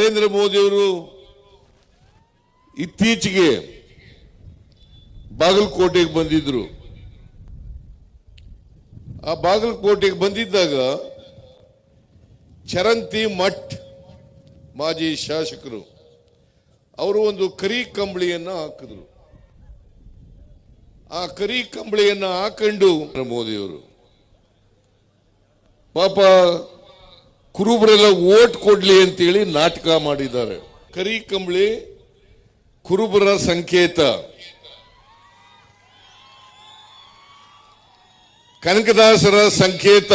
ನರೇಂದ್ರ ಮೋದಿಯವರು ಇತ್ತೀಚೆಗೆ ಬಾಗಲಕೋಟೆಗೆ ಬಂದಿದ್ರು. ಆ ಬಾಗಲಕೋಟೆಗೆ ಬಂದಿದ್ದಾಗ ಚರಂತಿ ಮಠ್ ಮಾಜಿ ಶಾಸಕರು ಅವರು ಒಂದು ಕರಿ ಕಂಬಳಿಯನ್ನ ಹಾಕಿದ್ರು. ಆ ಕರಿ ಕಂಬಳಿಯನ್ನ ಹಾಕೊಂಡು ಮೋದಿಯವರು ಪಾಪ ಕುರುಬರೆಲ್ಲ ಓಟ್ ಕೊಡ್ಲಿ ಅಂತೇಳಿ ನಾಟಕ ಮಾಡಿದ್ದಾರೆ. ಕರಿ ಕಂಬಳಿ, ಕುರುಬರ ಸಂಕೇತ. ಕನಕದಾಸರ ಸಂಕೇತ.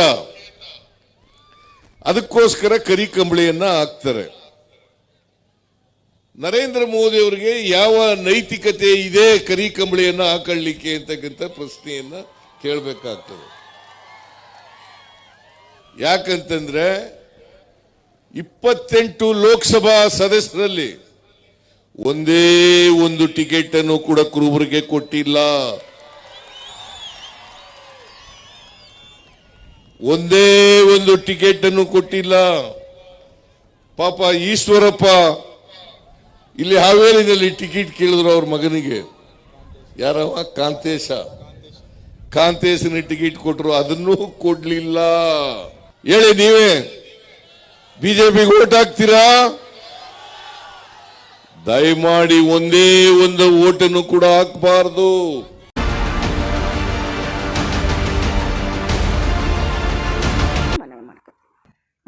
ಅದಕ್ಕೋಸ್ಕರ ಕರಿ ಕಂಬಳಿಯನ್ನ ಹಾಕ್ತಾರೆ. ನರೇಂದ್ರ ಮೋದಿ ಅವರಿಗೆ ಯಾವ ನೈತಿಕತೆ ಇದೆ ಕರಿ ಕಂಬಳಿಯನ್ನ ಹಾಕೊಳ್ಳಿಕ್ಕೆ ಅಂತಕ್ಕಂಥ ಪ್ರಶ್ನೆಯನ್ನ ಕೇಳಬೇಕಾಗ್ತದೆ. ಯಾಕಂತಂದ್ರೆ ಇಪ್ಪತ್ತೆಂಟು ಲೋಕಸಭಾ ಸದಸ್ಯರಲ್ಲಿ ಒಂದೇ ಒಂದು ಟಿಕೆಟ್ ಅನ್ನು ಕೂಡ ಕುರುಬರಿಗೆ ಕೊಟ್ಟಿಲ್ಲ. ಒಂದೇ ಒಂದು ಟಿಕೆಟ್ ಅನ್ನು ಕೊಟ್ಟಿಲ್ಲ. ಪಾಪ ಈಶ್ವರಪ್ಪ, ಇಲ್ಲಿ ಹಾವೇರಿನಲ್ಲಿ ಟಿಕೆಟ್ ಕೇಳಿದ್ರು ಅವ್ರ ಮಗನಿಗೆ. ಯಾರವ ಕಾಂತೇಶ. ಕಾಂತೇಶನ ಟಿಕೆಟ್ ಕೊಟ್ಟರು ಅದನ್ನೂ ಕೊಡ್ಲಿಲ್ಲ. ಹೇಳಿ ನೀವೇ. ಬಿಜೆಪಿಗೆ ಓಟ್ ಹಾಕ್ತೀರಾ? ದಯಮಾಡಿ ಒಂದೇ ಒಂದು ಓಟನ್ನು ಕೂಡ ಹಾಕಬಾರದು.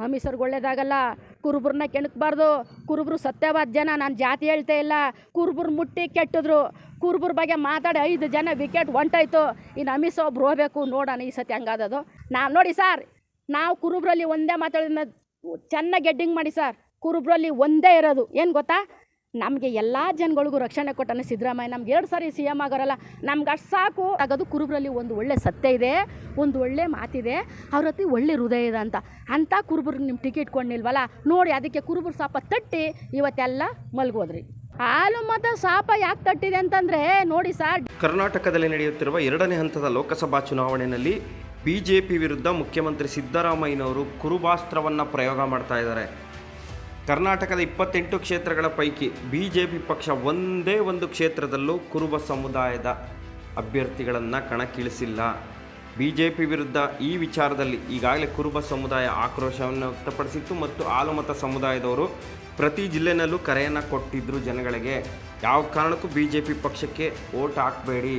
ಅಮೀಸರ್ಗೆ ಒಳ್ಳೇದಾಗಲ್ಲ ಕುರುಬ್ರನ್ನ ಕೆಣಕ್ಬಾರ್ದು. ಕುರುಬ್ರು ಸತ್ಯವಾದ ಜನ ನಾನು ಜಾತಿ ಹೇಳ್ತಾ ಇಲ್ಲ. ಕುರುಬ್ರು ಮುಟ್ಟಿ ಕೆಟ್ಟಿದ್ರು. ಕುರುಬ್ರ ಬಗ್ಗೆ ಮಾತಾಡಿ ಐದು ಜನ ವಿಕೆಟ್ ಹೊಂಟಾಯ್ತು ಇನ್ನು ಅಮಿತ್ ಒಬ್ರು ಹೋಗ್ಬೇಕು ನೋಡೋಣ ಈ ಸತಿ ಹಂಗಾದದು. ನಾವು ನೋಡಿ ಸರ್ ನಾವು ಕುರುಬ್ರಲ್ಲಿ ಒಂದೇ ಮಾತಾಡಿದ ಚೆನ್ನಾಗಿ ಗೆಡ್ಡಿಂಗ್ ಮಾಡಿ ಸರ್ ಕುರುಬ್ರಲ್ಲಿ ಒಂದೇ ಇರೋದು. ಏನು ಗೊತ್ತಾ? ನಮಗೆ ಎಲ್ಲ ಜನಗಳಿಗೂ ರಕ್ಷಣೆ ಕೊಟ್ಟನೆ ಸಿದ್ದರಾಮಯ್ಯ. ನಮ್ಗೆ ಎರಡು ಸಾರಿ ಸಿ ಎಂ ಆಗೋರಲ್ಲ. ನಮ್ಗೆ ಅಷ್ಟು ಸಾಕು. ಆಗೋದು ಕುರುಬ್ರಲ್ಲಿ ಒಂದು ಒಳ್ಳೆ ಸತ್ಯ ಇದೆ, ಒಂದು ಒಳ್ಳೆ ಮಾತಿದೆ. ಅವ್ರ ಹತ್ತಿ ಒಳ್ಳೆ ಹೃದಯ ಇದೆ ಅಂತ. ಅಂಥ ಕುರುಬ್ರಿಗೆ ನಿಮ್ಮ ಟಿಕೆಟ್ ಕೊಂಡಿಲ್ವಲ್ಲ ನೋಡಿ, ಅದಕ್ಕೆ ಕುರುಬ್ರು ಸಾಪ ತಟ್ಟಿ ಇವತ್ತೆಲ್ಲ ಮಲ್ಗೋದ್ರಿ. ಹಾಲು ಮತ ಸಾಪ ಯಾಕೆ ತಟ್ಟಿದೆ ಅಂತಂದರೆ, ನೋಡಿ ಸರ್ ಕರ್ನಾಟಕದಲ್ಲಿ ನಡೆಯುತ್ತಿರುವ ಎರಡನೇ ಹಂತದ ಲೋಕಸಭಾ ಚುನಾವಣೆಯಲ್ಲಿ ಬಿಜೆಪಿ ವಿರುದ್ಧ ಮುಖ್ಯಮಂತ್ರಿ ಸಿದ್ದರಾಮಯ್ಯನವರು ಕುರುಬಾಸ್ತ್ರವನ್ನು ಪ್ರಯೋಗ ಮಾಡ್ತಾ ಇದ್ದಾರೆ. ಕರ್ನಾಟಕದ ಇಪ್ಪತ್ತೆಂಟು ಕ್ಷೇತ್ರಗಳ ಪೈಕಿ ಬಿ ಜೆ ಪಿ ಪಕ್ಷ ಒಂದೇ ಒಂದು ಕ್ಷೇತ್ರದಲ್ಲೂ ಕುರುಬ ಸಮುದಾಯದ ಅಭ್ಯರ್ಥಿಗಳನ್ನು ಕಣಕ್ಕಿಳಿಸಿಲ್ಲ. ಬಿ ಜೆ ಪಿ ವಿರುದ್ಧ ಈ ವಿಚಾರದಲ್ಲಿ ಈಗಾಗಲೇ ಕುರುಬ ಸಮುದಾಯ ಆಕ್ರೋಶವನ್ನು ವ್ಯಕ್ತಪಡಿಸಿತ್ತು ಮತ್ತು ಆಲುಮತ ಸಮುದಾಯದವರು ಪ್ರತಿ ಜಿಲ್ಲೆನಲ್ಲೂ ಕರೆಯನ್ನು ಕೊಟ್ಟಿದ್ದರು ಜನಗಳಿಗೆ. ಯಾವ ಕಾರಣಕ್ಕೂ ಬಿ ಜೆ ಪಿ ಪಕ್ಷಕ್ಕೆ ಓಟ್ ಹಾಕಬೇಡಿ.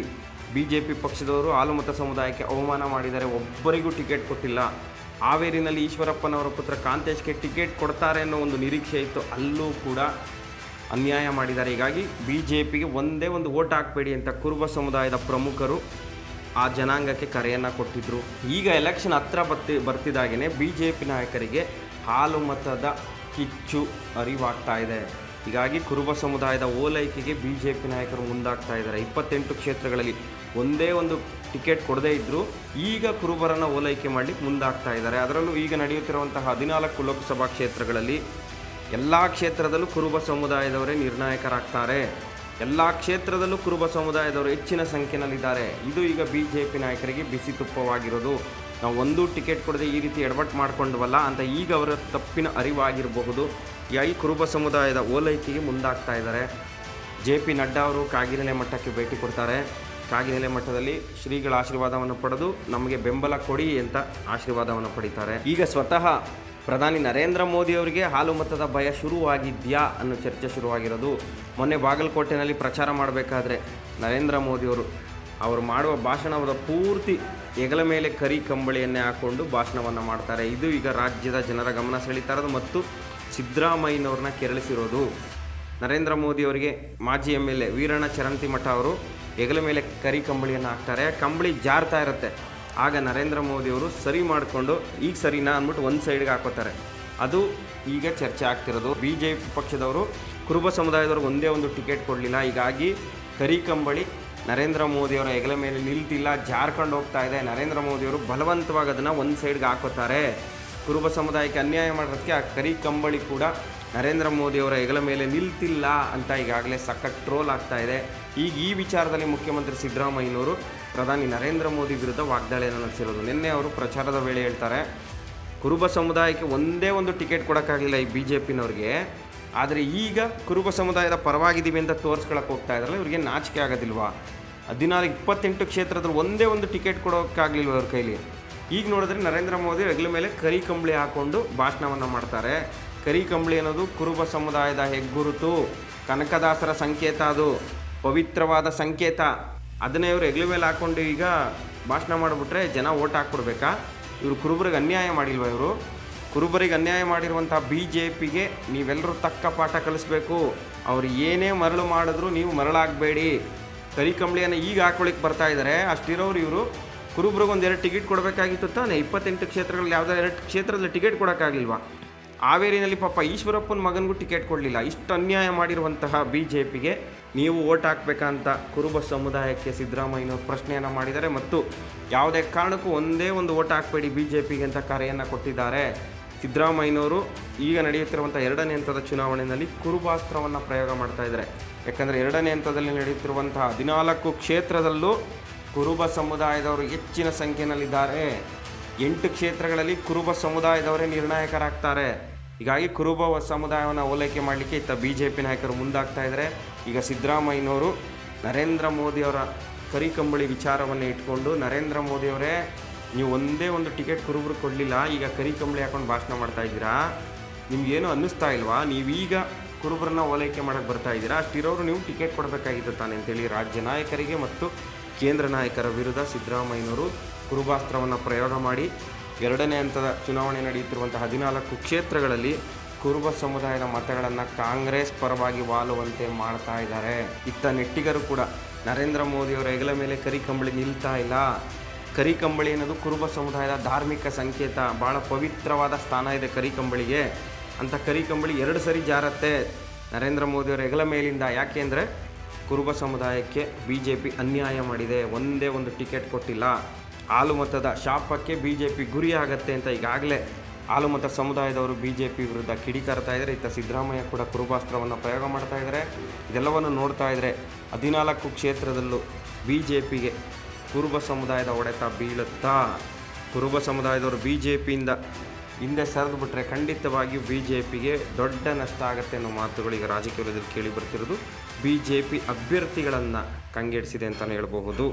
ಬಿ ಜೆ ಪಿ ಪಕ್ಷದವರು ಆಲುಮತ ಸಮುದಾಯಕ್ಕೆ ಅವಮಾನ ಮಾಡಿದ್ದಾರೆ ಒಬ್ಬರಿಗೂ ಟಿಕೆಟ್ ಕೊಟ್ಟಿಲ್ಲ. ಹಾವೇರಿನಲ್ಲಿ ಈಶ್ವರಪ್ಪನವರ ಪುತ್ರ ಕಾಂತೇಶ್ಗೆ ಟಿಕೆಟ್ ಕೊಡ್ತಾರೆ ಅನ್ನೋ ಒಂದು ನಿರೀಕ್ಷೆ ಇತ್ತು. ಅಲ್ಲೂ ಕೂಡ ಅನ್ಯಾಯ ಮಾಡಿದ್ದಾರೆ. ಹೀಗಾಗಿ ಬಿ ಜೆ ಪಿಗೆ ಒಂದೇ ಒಂದು ಓಟ್ ಹಾಕಬೇಡಿ ಅಂತ ಕುರುಬ ಸಮುದಾಯದ ಪ್ರಮುಖರು ಆ ಜನಾಂಗಕ್ಕೆ ಕರೆಯನ್ನು ಕೊಟ್ಟಿದ್ದರು ಈಗ ಎಲೆಕ್ಷನ್ ಹತ್ರ ಬರ್ತಿ ಬರ್ತಿದ್ದಾಗೇ ಬಿ ಜೆ ಪಿ ನಾಯಕರಿಗೆ ಹಾಲು ಮತದ ಕಿಚ್ಚು ಅರಿವಾಗ್ತಾ ಇದೆ. ಹೀಗಾಗಿ ಕುರುಬ ಸಮುದಾಯದ ಓಲೈಕೆಗೆ ಬಿ ಜೆ ಪಿ ನಾಯಕರು ಮುಂದಾಗ್ತಾ ಇದ್ದಾರೆ. ಇಪ್ಪತ್ತೆಂಟು ಕ್ಷೇತ್ರಗಳಲ್ಲಿ ಒಂದೇ ಒಂದು ಟಿಕೆಟ್ ಕೊಡದೇ ಇದ್ದರೂ ಈಗ ಕುರುಬರನ್ನು ಓಲೈಕೆ ಮಾಡಲಿಕ್ಕೆ ಮುಂದಾಗ್ತಾ ಇದ್ದಾರೆ. ಅದರಲ್ಲೂ ಈಗ ನಡೆಯುತ್ತಿರುವಂತಹ ಹದಿನಾಲ್ಕು ಲೋಕಸಭಾ ಕ್ಷೇತ್ರಗಳಲ್ಲಿ ಎಲ್ಲ ಕ್ಷೇತ್ರದಲ್ಲೂ ಕುರುಬ ಸಮುದಾಯದವರೇ ನಿರ್ಣಾಯಕರಾಗ್ತಾರೆ. ಎಲ್ಲ ಕ್ಷೇತ್ರದಲ್ಲೂ ಕುರುಬ ಸಮುದಾಯದವರು ಹೆಚ್ಚಿನ ಸಂಖ್ಯೆಯಲ್ಲಿದ್ದಾರೆ. ಇದು ಈಗ ಬಿ ಜೆ ಪಿ ನಾಯಕರಿಗೆ ಬಿಸಿ ತುಪ್ಪವಾಗಿರೋದು. ನಾವು ಒಂದು ಟಿಕೆಟ್ ಕೊಡದೆ ಈ ರೀತಿ ಎಡವಟ್ಟು ಮಾಡ್ಕೊಂಡ್ವಲ್ಲ ಅಂತ ಈಗ ಅವರ ತಪ್ಪಿನ ಅರಿವಾಗಿರಬಹುದು. ಈ ಕುರುಬ ಸಮುದಾಯದ ಓಲೈಕೆಗೆ ಮುಂದಾಗ್ತಾ ಇದ್ದಾರೆ. ಜೆ ಪಿ ನಡ್ಡಾ ಅವರು ಕಾಗಿನೆಲೆ ಮಟ್ಟಕ್ಕೆ ಭೇಟಿ ಕೊಡ್ತಾರೆ. ಕಾಗಿನೆಲೆ ಮಠದಲ್ಲಿ ಶ್ರೀಗಳ ಆಶೀರ್ವಾದವನ್ನು ಪಡೆದು ನಮಗೆ ಬೆಂಬಲ ಕೊಡಿ ಅಂತ ಆಶೀರ್ವಾದವನ್ನು ಪಡಿತಾರೆ. ಈಗ ಸ್ವತಃ ಪ್ರಧಾನಿ ನರೇಂದ್ರ ಮೋದಿ ಅವರಿಗೆ ಹಾಲು ಮತದ ಭಯ ಶುರುವಾಗಿದೆಯಾ ಅನ್ನೋ ಚರ್ಚೆ ಶುರುವಾಗಿರೋದು. ಮೊನ್ನೆ ಬಾಗಲಕೋಟೆನಲ್ಲಿ ಪ್ರಚಾರ ಮಾಡಬೇಕಾದ್ರೆ ನರೇಂದ್ರ ಮೋದಿಯವರು ಅವರು ಮಾಡುವ ಭಾಷಣದ ಪೂರ್ತಿ ಹೆಗಲ ಮೇಲೆ ಕರಿ ಕಂಬಳಿಯನ್ನೇ ಹಾಕ್ಕೊಂಡು ಭಾಷಣವನ್ನು ಮಾಡ್ತಾರೆ. ಇದು ಈಗ ರಾಜ್ಯದ ಜನರ ಗಮನ ಸೆಳೀತಾ ಇರೋದು ಮತ್ತು ಸಿದ್ದರಾಮಯ್ಯನವ್ರನ್ನ ಕೆರಳಿಸಿರೋದು. ನರೇಂದ್ರ ಮೋದಿ ಅವರಿಗೆ ಮಾಜಿ M L A Veeranna Charantimath ಅವರು ಹೆಗಲ ಮೇಲೆ ಕರಿ ಕಂಬಳಿಯನ್ನು ಹಾಕ್ತಾರೆ. ಕಂಬಳಿ ಜಾರ್ತಾ ಇರುತ್ತೆ. ಆಗ ನರೇಂದ್ರ ಮೋದಿ ಅವರು ಸರಿ ಮಾಡಿಕೊಂಡು ಈಗ ಸರಿನಾ ಅಂದ್ಬಿಟ್ಟು ಒಂದು ಸೈಡ್ಗೆ ಹಾಕೋತಾರೆ. ಅದು ಈಗ ಚರ್ಚೆ ಆಗ್ತಿರೋದು. ಬಿ ಜೆ ಪಿ ಪಕ್ಷದವರು ಕುರುಬ ಸಮುದಾಯದವ್ರಿಗೆ ಒಂದೇ ಒಂದು ಟಿಕೆಟ್ ಕೊಡಲಿಲ್ಲ. ಹೀಗಾಗಿ ಕರಿ ಕಂಬಳಿ ನರೇಂದ್ರ ಮೋದಿಯವರ ಹೆಗಲ ಮೇಲೆ ನಿಲ್ತಿಲ್ಲ. ಜಾರ್ಕೊಂಡು ಹೋಗ್ತಾ ಇದೆ. ನರೇಂದ್ರ ಮೋದಿಯವರು ಬಲವಂತವಾಗಿ ಅದನ್ನು ಒಂದು ಸೈಡ್ಗೆ ಹಾಕೋತಾರೆ. ಕುರುಬ ಸಮುದಾಯಕ್ಕೆ ಅನ್ಯಾಯ ಮಾಡೋದಕ್ಕೆ ಆ ಕರಿ ಕಂಬಳಿ ಕೂಡ ನರೇಂದ್ರ ಮೋದಿಯವರ ಹೆಗಲ ಮೇಲೆ ನಿಲ್ತಿಲ್ಲ ಅಂತ ಈಗಾಗಲೇ ಸಖತ್ ಟ್ರೋಲ್ ಆಗ್ತಾ ಇದೆ. ಈಗ ಈ ವಿಚಾರದಲ್ಲಿ ಮುಖ್ಯಮಂತ್ರಿ ಸಿದ್ದರಾಮಯ್ಯನವರು ಪ್ರಧಾನಿ ನರೇಂದ್ರ ಮೋದಿ ವಿರುದ್ಧ ವಾಗ್ದಾಳಿಯನ್ನು ನಡೆಸಿರೋದು. ನಿನ್ನೆ ಅವರು ಪ್ರಚಾರದ ವೇಳೆ ಹೇಳ್ತಾರೆ, ಕುರುಬ ಸಮುದಾಯಕ್ಕೆ ಒಂದೇ ಒಂದು ಟಿಕೆಟ್ ಕೊಡೋಕ್ಕಾಗಲಿಲ್ಲ ಈ ಬಿ ಜೆ ಪಿನವ್ರಿಗೆ ಆದರೆ ಈಗ ಕುರುಬ ಸಮುದಾಯದ ಪರವಾಗಿದ್ದೀವಿ ಅಂತ ತೋರಿಸ್ಕೊಳಕ್ಕೆ ಹೋಗ್ತಾ ಇದ್ರಲ್ಲ ಇವ್ರಿಗೆ ನಾಚಿಕೆ ಆಗೋದಿಲ್ವಾ? ಹದಿನಾರು ಇಪ್ಪತ್ತೆಂಟು ಕ್ಷೇತ್ರದಲ್ಲಿ ಒಂದೇ ಒಂದು ಟಿಕೆಟ್ ಕೊಡೋಕ್ಕಾಗಲಿಲ್ವ ಅವ್ರ ಕೈಲಿ? ಈಗ ನೋಡಿದ್ರೆ ನರೇಂದ್ರ ಮೋದಿ ಹೆಗಲ ಮೇಲೆ ಕರಿ ಕಂಬಳಿ ಹಾಕೊಂಡು ಭಾಷಣವನ್ನು ಮಾಡ್ತಾರೆ. ಕರಿ ಕಂಬಳಿ ಅನ್ನೋದು ಕುರುಬ ಸಮುದಾಯದ ಹೆಗ್ಗುರುತು. ಕನಕದಾಸರ ಸಂಕೇತ ಅದು. ಪವಿತ್ರವಾದ ಸಂಕೇತ. ಅದನ್ನೇ ಇವರು ಹೆಗ್ಲು ಮೇಲೆ ಹಾಕ್ಕೊಂಡು ಈಗ ಭಾಷಣ ಮಾಡಿಬಿಟ್ರೆ ಜನ ಓಟ್ ಹಾಕ್ಬಿಡ್ಬೇಕಾ? ಇವರು ಕುರುಬರಿಗೆ ಅನ್ಯಾಯ ಮಾಡಿಲ್ವ ಇವರು? ಕುರುಬರಿಗೆ ಅನ್ಯಾಯ ಮಾಡಿರುವಂಥ ಬಿ ಜೆ ಪಿಗೆ ನೀವೆಲ್ಲರೂ ತಕ್ಕ ಪಾಠ ಕಲಿಸ್ಬೇಕು. ಅವ್ರು ಏನೇ ಮರಳು ಮಾಡಿದ್ರು ನೀವು ಮರಳಾಗಬೇಡಿ. ಕರಿ ಕಂಬಳಿಯನ್ನು ಈಗ ಹಾಕೊಳ್ಳಿಕ್ಕೆ ಬರ್ತಾ ಇದ್ದಾರೆ ಅಷ್ಟಿರೋರು ಇವರು. ಕುರುಬ್ರಿಗೆ ಒಂದು ಎರಡು ಟಿಕೆಟ್ ಕೊಡಬೇಕಾಗಿತ್ತು ತಾನೆ? ಇಪ್ಪತ್ತೆಂಟು ಕ್ಷೇತ್ರಗಳಲ್ಲಿ ಯಾವುದೋ ಎರಡು ಕ್ಷೇತ್ರದಲ್ಲಿ ಟಿಕೆಟ್ ಕೊಡೋಕ್ಕಾಗಲಿಲ್ವಾ? ಹಾವೇರಿನಲ್ಲಿ ಪಾಪ ಈಶ್ವರಪ್ಪನ ಮಗನಿಗೂ ಟಿಕೆಟ್ ಕೊಡಲಿಲ್ಲ. ಇಷ್ಟು ಅನ್ಯಾಯ ಮಾಡಿರುವಂತಹ ಬಿ ಜೆ ಪಿಗೆ ನೀವು ಓಟ್ ಹಾಕ್ಬೇಕಂತ ಕುರುಬ ಸಮುದಾಯಕ್ಕೆ ಸಿದ್ದರಾಮಯ್ಯನವರು ಪ್ರಶ್ನೆಯನ್ನು ಮಾಡಿದ್ದಾರೆ ಮತ್ತು ಯಾವುದೇ ಕಾರಣಕ್ಕೂ ಒಂದೇ ಒಂದು ಓಟ್ ಹಾಕಬೇಡಿ ಬಿ ಜೆ ಪಿಗೆ ಅಂತ ಕರೆಯನ್ನು ಕೊಟ್ಟಿದ್ದಾರೆ. ಸಿದ್ದರಾಮಯ್ಯನವರು ಈಗ ನಡೆಯುತ್ತಿರುವಂಥ ಎರಡನೇ ಹಂತದ ಚುನಾವಣೆಯಲ್ಲಿ ಕುರುಬಾಸ್ತ್ರವನ್ನು ಪ್ರಯೋಗ ಮಾಡ್ತಾ ಇದ್ದಾರೆ. ಯಾಕಂದರೆ ಎರಡನೇ ಹಂತದಲ್ಲಿ ನಡೆಯುತ್ತಿರುವಂತಹ ಹದಿನಾಲ್ಕು ಕ್ಷೇತ್ರದಲ್ಲೂ ಕುರುಬ ಸಮುದಾಯದವರು ಹೆಚ್ಚಿನ ಸಂಖ್ಯೆಯಲ್ಲಿದ್ದಾರೆ ಎಂಟು ಕ್ಷೇತ್ರಗಳಲ್ಲಿ ಕುರುಬ ಸಮುದಾಯದವರೇ ನಿರ್ಣಾಯಕರಾಗ್ತಾರೆ. ಹೀಗಾಗಿ ಕುರುಬ ಸಮುದಾಯವನ್ನು ಓಲೈಕೆ ಮಾಡಲಿಕ್ಕೆ ಇತ್ತ ಬಿ ಜೆ ಪಿ ನಾಯಕರು ಮುಂದಾಗ್ತಾ ಇದ್ದಾರೆ. ಈಗ ಸಿದ್ದರಾಮಯ್ಯನವರು ನರೇಂದ್ರ ಮೋದಿಯವರ ಕರಿಕಂಬಳಿ ವಿಚಾರವನ್ನು ಇಟ್ಕೊಂಡು, ನರೇಂದ್ರ ಮೋದಿಯವರೇ, ನೀವು ಒಂದೇ ಒಂದು ಟಿಕೆಟ್ ಕುರುಬರು ಕೊಡಲಿಲ್ಲ, ಈಗ ಕರಿಕಂಬಳಿ ಹಾಕೊಂಡು ಭಾಷಣ ಮಾಡ್ತಾ ಇದ್ದೀರಾ? ನಿಮ್ಗೇನು ಅನ್ನಿಸ್ತಾ ಇಲ್ವಾ? ನೀವೀಗ ಕುರುಬರನ್ನ ಓಲೈಕೆ ಮಾಡೋಕ್ಕೆ ಬರ್ತಾ ಇದ್ದೀರಾ? ಅಷ್ಟಿರೋರು ನೀವು ಟಿಕೆಟ್ ಕೊಡಬೇಕಾಗಿತ್ತು ತಾನೆ ಅಂತೇಳಿ ರಾಜ್ಯ ನಾಯಕರಿಗೆ ಮತ್ತು ಕೇಂದ್ರ ನಾಯಕರ ವಿರುದ್ಧ ಸಿದ್ದರಾಮಯ್ಯನವರು ಕುರುಬಾಸ್ತ್ರವನ್ನು ಪ್ರಯೋಗ ಮಾಡಿ ಎರಡನೇ ಹಂತದ ಚುನಾವಣೆ ನಡೆಯುತ್ತಿರುವಂಥ ಹದಿನಾಲ್ಕು ಕ್ಷೇತ್ರಗಳಲ್ಲಿ ಕುರುಬ ಸಮುದಾಯದ ಮತಗಳನ್ನು ಕಾಂಗ್ರೆಸ್ ಪರವಾಗಿ ವಾಲುವಂತೆ ಮಾಡ್ತಾ ಇದ್ದಾರೆ. ಇತ್ತ ನೆಟ್ಟಿಗರು ಕೂಡ ನರೇಂದ್ರ ಮೋದಿಯವರ ಹೆಗಲ ಮೇಲೆ ಕರಿ ಕಂಬಳಿ ನಿಲ್ತಾ ಇಲ್ಲ. ಕರಿ ಕಂಬಳಿ ಅನ್ನೋದು ಕುರುಬ ಸಮುದಾಯದ ಧಾರ್ಮಿಕ ಸಂಕೇತ ಭಾಳ ಪವಿತ್ರವಾದ ಸ್ಥಾನ ಇದೆ ಕರಿ ಕಂಬಳಿಗೆ. ಅಂತ ಕರಿ ಕಂಬಳಿ ಎರಡು ಸರಿ ಜಾರತ್ತೆ. ನರೇಂದ್ರ ಮೋದಿಯವರ ಹೆಗಲ ಮೇಲಿಂದ ಯಾಕೆ ಅಂದರೆ ಕುರುಬ ಸಮುದಾಯಕ್ಕೆ ಬಿ ಜೆ ಪಿ ಅನ್ಯಾಯ ಮಾಡಿದೆ. ಒಂದೇ ಒಂದು ಟಿಕೆಟ್ ಕೊಟ್ಟಿಲ್ಲ. ಹಾಲುಮತದ ಶಾಪಕ್ಕೆ ಬಿ ಜೆ ಪಿ ಗುರಿಯಾಗತ್ತೆ ಅಂತ ಈಗಾಗಲೇ ಆಲುಮತ ಸಮುದಾಯದವರು ಬಿ ಜೆ ಪಿ ವಿರುದ್ಧ ಕಿಡಿಕಾರ್ತಾ ಇದ್ದಾರೆ. ಇತ್ತ ಸಿದ್ದರಾಮಯ್ಯ ಕೂಡ ಕುರುಬಾಸ್ತ್ರವನ್ನು ಪ್ರಯೋಗ ಮಾಡ್ತಾ ಇದ್ದಾರೆ. ಇದೆಲ್ಲವನ್ನು ನೋಡ್ತಾ ಇದ್ದರೆ ಹದಿನಾಲ್ಕು ಕ್ಷೇತ್ರದಲ್ಲೂ ಬಿ ಜೆ ಪಿಗೆ ಕುರುಬ ಸಮುದಾಯದ ಒಡೆತ ಬೀಳುತ್ತಾ? ಕುರುಬ ಸಮುದಾಯದವರು ಬಿ ಜೆ ಪಿಯಿಂದ ಹಿಂದೆ ಸರಿದು ಬಿಟ್ಟರೆ ಖಂಡಿತವಾಗಿಯೂ ಬಿ ಜೆ ಪಿಗೆ ದೊಡ್ಡ ನಷ್ಟ ಆಗುತ್ತೆ ಅನ್ನೋ ಮಾತುಗಳು ಈಗ ರಾಜಕೀಯದಲ್ಲಿ ಕೇಳಿ ಬರ್ತಿರೋದು. ಬಿ ಜೆ ಪಿ ಅಭ್ಯರ್ಥಿಗಳನ್ನು ಕಂಗೆಡಿಸಿದೆ ಅಂತಲೇ ಹೇಳ್ಬಹುದು.